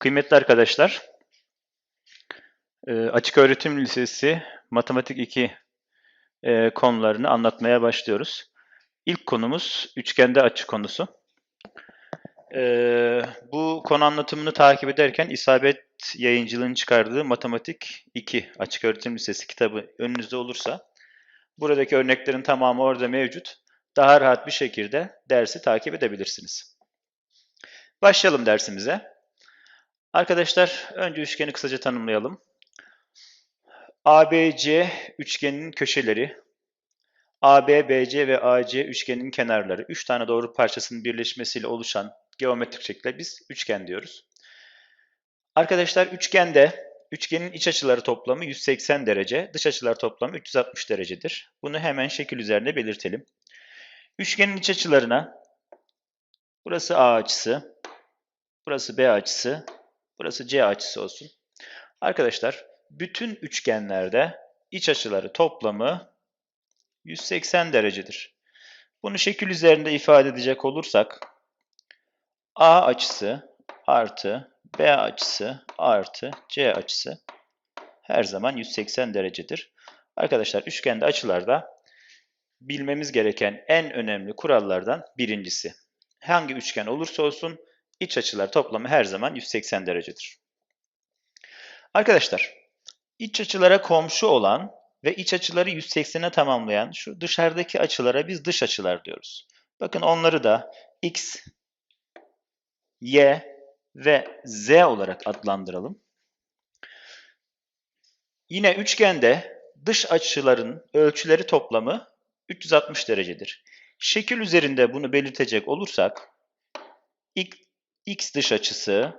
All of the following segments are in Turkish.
Kıymetli arkadaşlar, e, Açık Öğretim Lisesi Matematik 2 e, konularını anlatmaya başlıyoruz. İlk konumuz üçgende açı konusu. E, bu konu anlatımını takip ederken İsabet Yayıncılığı'nın çıkardığı Matematik 2 Açık Öğretim Lisesi kitabı önünüzde olursa buradaki örneklerin tamamı orada mevcut. Daha rahat bir şekilde dersi takip edebilirsiniz. Başlayalım dersimize. Arkadaşlar önce üçgeni kısaca tanımlayalım. ABC üçgeninin köşeleri, AB, BC ve AC üçgeninin kenarları, 3 tane doğru parçasının birleşmesiyle oluşan geometrik şekle biz üçgen diyoruz. Arkadaşlar üçgende üçgenin iç açıları toplamı 180 derece, dış açılar toplamı 360 derecedir. Bunu hemen şekil üzerinde belirtelim. Üçgenin iç açılarına burası A açısı, burası B açısı, Burası C açısı olsun. Arkadaşlar bütün üçgenlerde iç açıları toplamı 180 derecedir. Bunu şekil üzerinde ifade edecek olursak A açısı artı B açısı artı C açısı her zaman 180 derecedir. Arkadaşlar üçgende açılarda bilmemiz gereken en önemli kurallardan birincisi. Hangi üçgen olursa olsun iç açılar toplamı her zaman 180 derecedir. Arkadaşlar, iç açılara komşu olan ve iç açıları 180'e tamamlayan şu dışarıdaki açılara biz dış açılar diyoruz. Bakın onları da x, y ve z olarak adlandıralım. Yine üçgende dış açıların ölçüleri toplamı 360 derecedir. Şekil üzerinde bunu belirtecek olursak x dış açısı,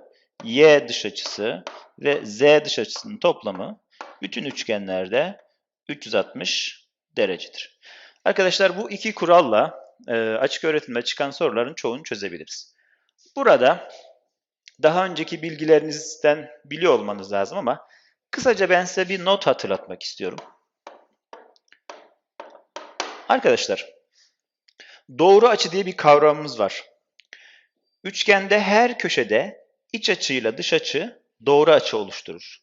y dış açısı ve z dış açısının toplamı bütün üçgenlerde 360 derecedir. Arkadaşlar bu iki kuralla e, açık öğretimde çıkan soruların çoğunu çözebiliriz. Burada daha önceki bilgilerinizden biliyor olmanız lazım ama kısaca ben size bir not hatırlatmak istiyorum. Arkadaşlar, doğru açı diye bir kavramımız var. Üçgende her köşede iç açıyla dış açı doğru açı oluşturur.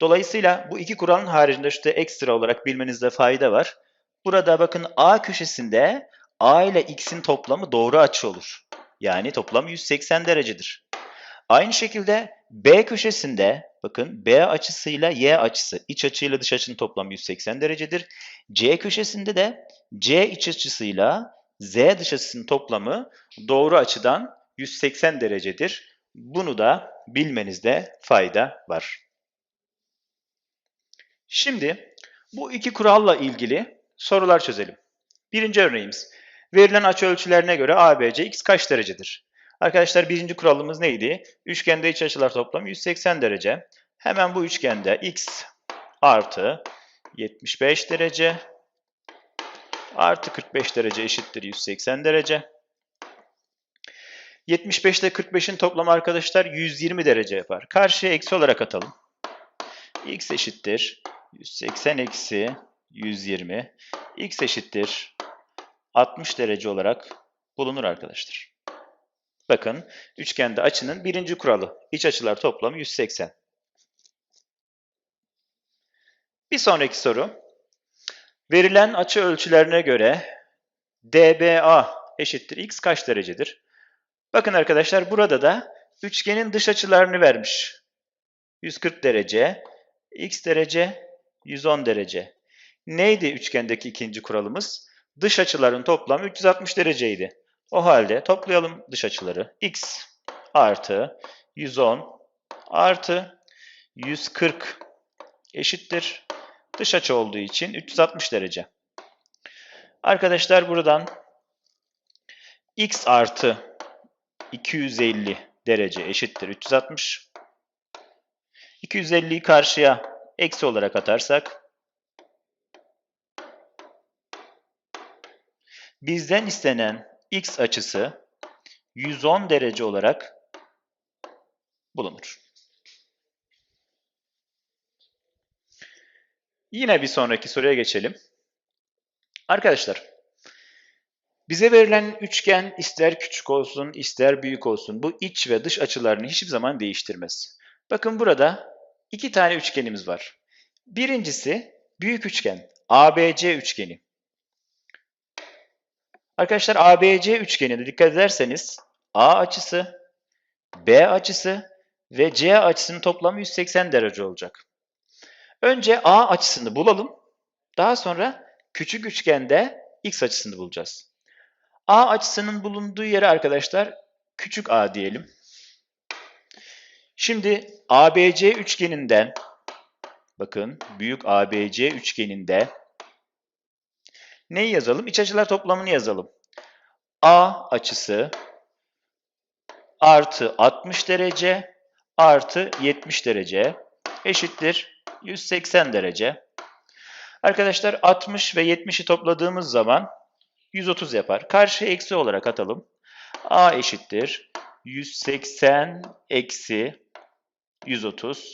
Dolayısıyla bu iki kuralın haricinde işte ekstra olarak bilmenizde fayda var. Burada bakın A köşesinde A ile X'in toplamı doğru açı olur. Yani toplam 180 derecedir. Aynı şekilde B köşesinde bakın B açısıyla Y açısı, iç açıyla dış açının toplamı 180 derecedir. C köşesinde de C iç açısıyla Z dış açısının toplamı doğru açıdan 180 derecedir. Bunu da bilmenizde fayda var. Şimdi bu iki kuralla ilgili sorular çözelim. Birinci örneğimiz. Verilen açı ölçülerine göre ABC x kaç derecedir? Arkadaşlar birinci kuralımız neydi? Üçgende iç açılar toplamı 180 derece. Hemen bu üçgende x artı 75 derece artı 45 derece eşittir 180 derece. 75 ile 45'in toplamı arkadaşlar 120 derece yapar. Karşıya eksi olarak atalım. x eşittir 180 eksi 120. x eşittir 60 derece olarak bulunur arkadaşlar. Bakın üçgende açının birinci kuralı. İç açılar toplamı 180. Bir sonraki soru. Verilen açı ölçülerine göre DBA eşittir x kaç derecedir? Bakın arkadaşlar burada da üçgenin dış açılarını vermiş. 140 derece, x derece, 110 derece. Neydi üçgendeki ikinci kuralımız? Dış açıların toplamı 360 dereceydi. O halde toplayalım dış açıları. x artı 110 artı 140 eşittir. Dış açı olduğu için 360 derece. Arkadaşlar buradan x artı 250 derece eşittir 360. 250'yi karşıya eksi olarak atarsak bizden istenen x açısı 110 derece olarak bulunur. Yine bir sonraki soruya geçelim. Arkadaşlar, Bize verilen üçgen ister küçük olsun, ister büyük olsun bu iç ve dış açılarını hiçbir zaman değiştirmez. Bakın burada iki tane üçgenimiz var. Birincisi büyük üçgen, ABC üçgeni. Arkadaşlar ABC üçgenine dikkat ederseniz A açısı, B açısı ve C açısının toplamı 180 derece olacak. Önce A açısını bulalım. Daha sonra küçük üçgende X açısını bulacağız. A açısının bulunduğu yere arkadaşlar küçük a diyelim. Şimdi ABC üçgeninden bakın büyük ABC üçgeninde neyi yazalım? İç açılar toplamını yazalım. A açısı artı 60 derece artı 70 derece eşittir 180 derece. Arkadaşlar 60 ve 70'i topladığımız zaman 130 yapar. Karşıya eksi olarak atalım. A eşittir 180 eksi 130.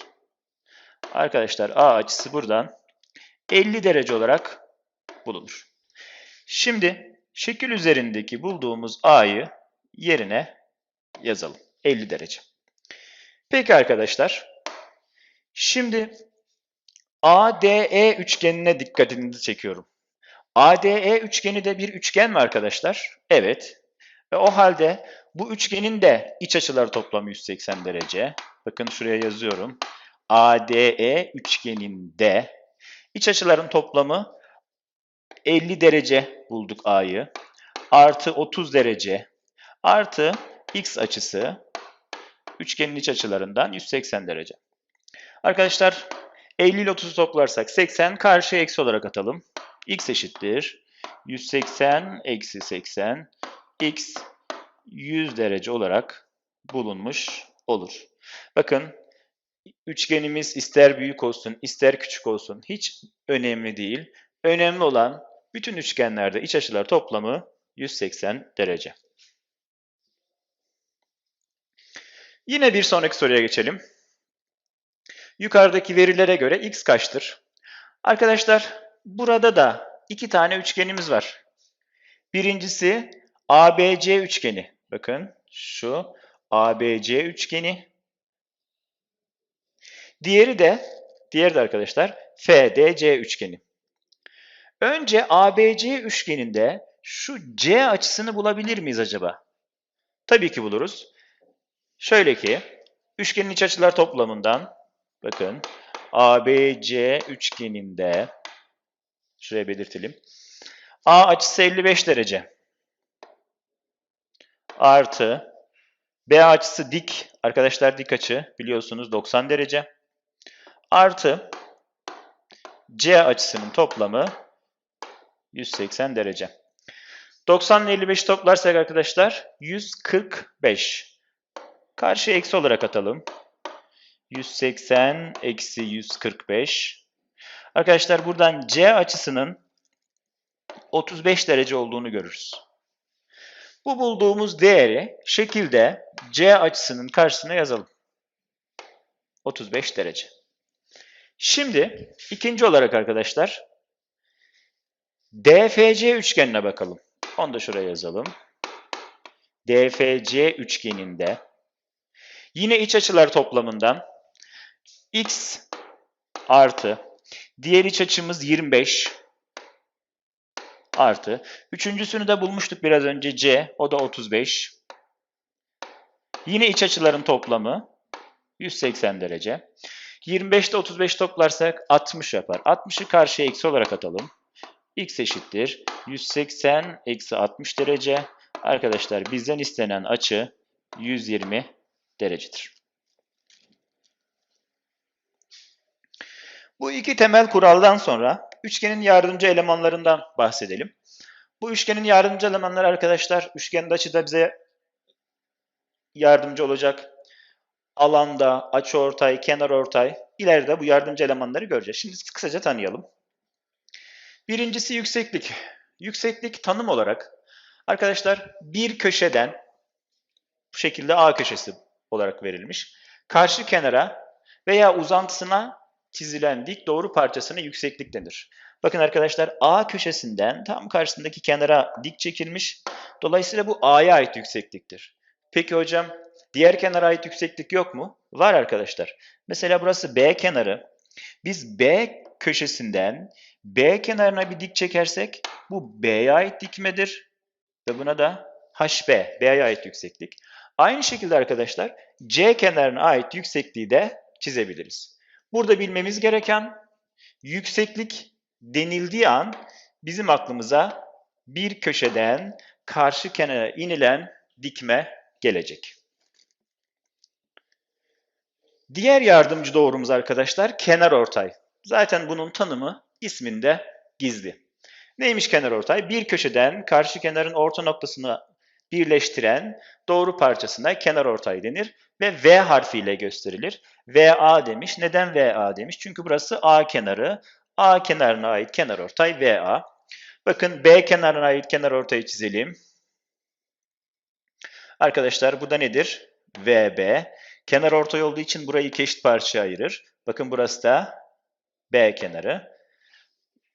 Arkadaşlar A açısı buradan 50 derece olarak bulunur. Şimdi şekil üzerindeki bulduğumuz A'yı yerine yazalım. 50 derece. Peki arkadaşlar. Şimdi ADE üçgenine dikkatinizi çekiyorum. ADE üçgeni de bir üçgen mi arkadaşlar? Evet. Ve o halde bu üçgenin de iç açıları toplamı 180 derece. Bakın şuraya yazıyorum. ADE üçgeninde iç açıların toplamı 50 derece bulduk A'yı. Artı 30 derece artı X açısı üçgenin iç açılarından 180 derece. Arkadaşlar 50 ile 30'u toplarsak 80 karşıya eksi olarak atalım x eşittir 180 eksi 80 x 100 derece olarak bulunmuş olur. Bakın üçgenimiz ister büyük olsun ister küçük olsun hiç önemli değil. Önemli olan bütün üçgenlerde iç açılar toplamı 180 derece. Yine bir sonraki soruya geçelim. Yukarıdaki verilere göre x kaçtır? Arkadaşlar Burada da iki tane üçgenimiz var. Birincisi ABC üçgeni. Bakın şu ABC üçgeni. Diğeri de diğeri de arkadaşlar FDC üçgeni. Önce ABC üçgeninde şu C açısını bulabilir miyiz acaba? Tabii ki buluruz. Şöyle ki üçgenin iç açılar toplamından bakın ABC üçgeninde Şuraya belirtelim. A açısı 55 derece. Artı B açısı dik. Arkadaşlar dik açı biliyorsunuz 90 derece. Artı C açısının toplamı 180 derece. 90 ile 55 toplarsak arkadaşlar 145. Karşıya eksi olarak atalım. 180 eksi 145 Arkadaşlar buradan C açısının 35 derece olduğunu görürüz. Bu bulduğumuz değeri şekilde C açısının karşısına yazalım. 35 derece. Şimdi ikinci olarak arkadaşlar DFC üçgenine bakalım. Onu da şuraya yazalım. DFC üçgeninde yine iç açılar toplamından x artı Diğer iç açımız 25 artı. Üçüncüsünü de bulmuştuk biraz önce C. O da 35. Yine iç açıların toplamı 180 derece. 25 ile 35 toplarsak 60 yapar. 60'ı karşıya eksi olarak atalım. X eşittir. 180 eksi 60 derece. Arkadaşlar bizden istenen açı 120 derecedir. Bu iki temel kuraldan sonra üçgenin yardımcı elemanlarından bahsedelim. Bu üçgenin yardımcı elemanları arkadaşlar üçgenin açıda bize yardımcı olacak. Alanda, açıortay, kenarortay ileride bu yardımcı elemanları göreceğiz. Şimdi kısaca tanıyalım. Birincisi yükseklik. Yükseklik tanım olarak arkadaşlar bir köşeden bu şekilde A köşesi olarak verilmiş. Karşı kenara veya uzantısına çizilen dik doğru parçasına yükseklik denir. Bakın arkadaşlar A köşesinden tam karşısındaki kenara dik çekilmiş. Dolayısıyla bu A'ya ait yüksekliktir. Peki hocam diğer kenara ait yükseklik yok mu? Var arkadaşlar. Mesela burası B kenarı. Biz B köşesinden B kenarına bir dik çekersek bu B'ye ait dikmedir. Ve buna da HB, B'ye ait yükseklik. Aynı şekilde arkadaşlar C kenarına ait yüksekliği de çizebiliriz. Burada bilmemiz gereken yükseklik denildiği an bizim aklımıza bir köşeden karşı kenara inilen dikme gelecek. Diğer yardımcı doğrumuz arkadaşlar kenar ortay. Zaten bunun tanımı isminde gizli. Neymiş kenar ortay? Bir köşeden karşı kenarın orta noktasını birleştiren doğru parçasına kenar ortay denir ve V harfiyle gösterilir. VA demiş. Neden VA demiş? Çünkü burası A kenarı. A kenarına ait kenar ortay VA. Bakın B kenarına ait kenar ortayı çizelim. Arkadaşlar bu da nedir? VB. Kenar ortay olduğu için burayı iki eşit parçaya ayırır. Bakın burası da B kenarı.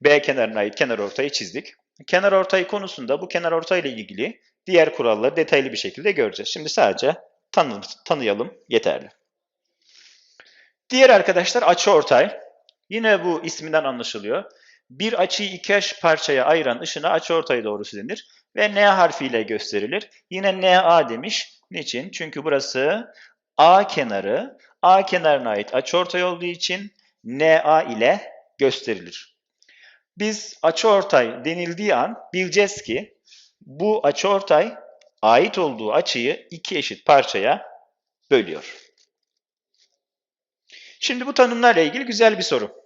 B kenarına ait kenar ortayı çizdik. Kenar ortay konusunda bu kenar ortay ile ilgili diğer kuralları detaylı bir şekilde göreceğiz. Şimdi sadece tanı tanıyalım yeterli. Diğer arkadaşlar açı ortay. Yine bu isminden anlaşılıyor. Bir açıyı iki eş parçaya ayıran ışına açı ortay doğrusu denir ve N harfiyle gösterilir. Yine NA demiş. Niçin? Çünkü burası A kenarı. A kenarına ait açıortay olduğu için NA ile gösterilir. Biz açıortay denildiği an bileceğiz ki bu açıortay ait olduğu açıyı iki eşit parçaya bölüyor. Şimdi bu tanımlarla ilgili güzel bir soru.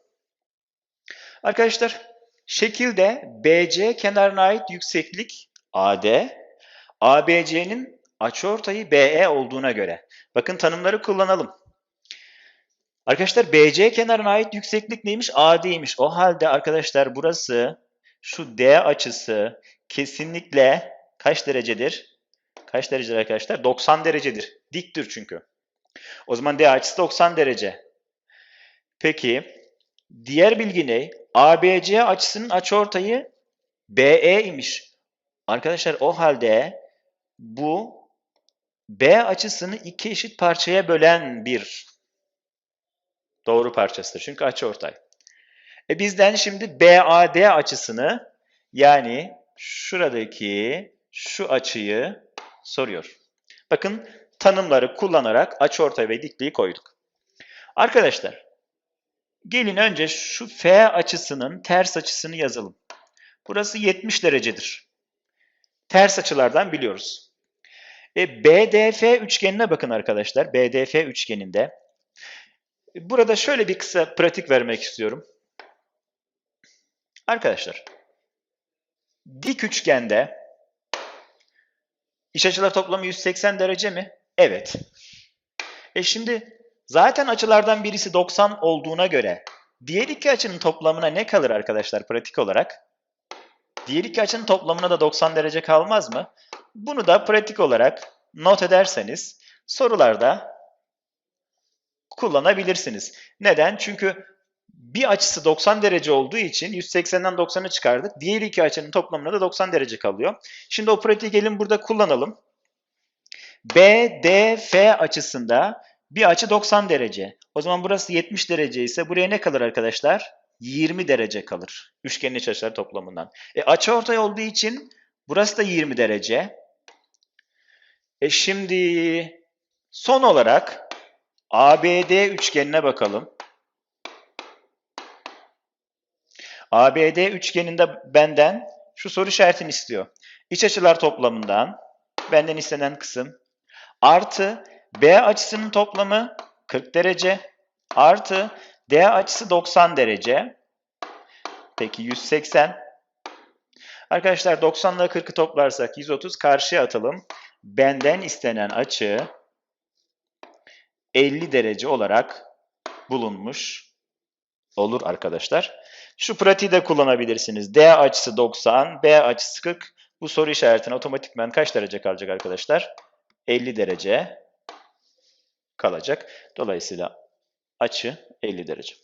Arkadaşlar şekilde BC kenarına ait yükseklik AD, ABC'nin açıortayı BE olduğuna göre. Bakın tanımları kullanalım. Arkadaşlar BC kenarına ait yükseklik neymiş? AD'ymiş. O halde arkadaşlar burası şu D açısı kesinlikle kaç derecedir? Kaç derecedir arkadaşlar? 90 derecedir. Diktir çünkü. O zaman D açısı 90 derece. Peki diğer bilgi ne? ABC açısının açıortayı BE imiş. Arkadaşlar o halde bu B açısını iki eşit parçaya bölen bir doğru parçasıdır. Çünkü açıortay. E bizden şimdi BAD açısını yani şuradaki şu açıyı soruyor. Bakın tanımları kullanarak açıortay ve dikliği koyduk. Arkadaşlar gelin önce şu F açısının ters açısını yazalım. Burası 70 derecedir. Ters açılardan biliyoruz. E, BDF üçgenine bakın arkadaşlar. BDF üçgeninde. Burada şöyle bir kısa pratik vermek istiyorum. Arkadaşlar, dik üçgende iç açılar toplamı 180 derece mi? Evet. E şimdi zaten açılardan birisi 90 olduğuna göre diğer iki açının toplamına ne kalır arkadaşlar pratik olarak? Diğer iki açının toplamına da 90 derece kalmaz mı? Bunu da pratik olarak not ederseniz sorularda kullanabilirsiniz. Neden? Çünkü bir açısı 90 derece olduğu için 180'den 90'ı çıkardık. Diğer iki açının toplamına da 90 derece kalıyor. Şimdi o pratiği gelin burada kullanalım. BDF açısında bir açı 90 derece. O zaman burası 70 derece ise buraya ne kalır arkadaşlar? 20 derece kalır. Üçgenin iç açıları toplamından. E, açı ortay olduğu için burası da 20 derece. E şimdi son olarak ABD üçgenine bakalım. ABD üçgeninde benden şu soru işaretini istiyor. İç açılar toplamından benden istenen kısım artı B açısının toplamı 40 derece artı D açısı 90 derece. Peki 180. Arkadaşlar 90 ile 40'ı toplarsak 130 karşıya atalım. Benden istenen açı 50 derece olarak bulunmuş olur arkadaşlar. Şu pratiği de kullanabilirsiniz. D açısı 90, B açısı 40. Bu soru işaretine otomatikman kaç derece kalacak arkadaşlar? 50 derece kalacak. Dolayısıyla açı 50 derece.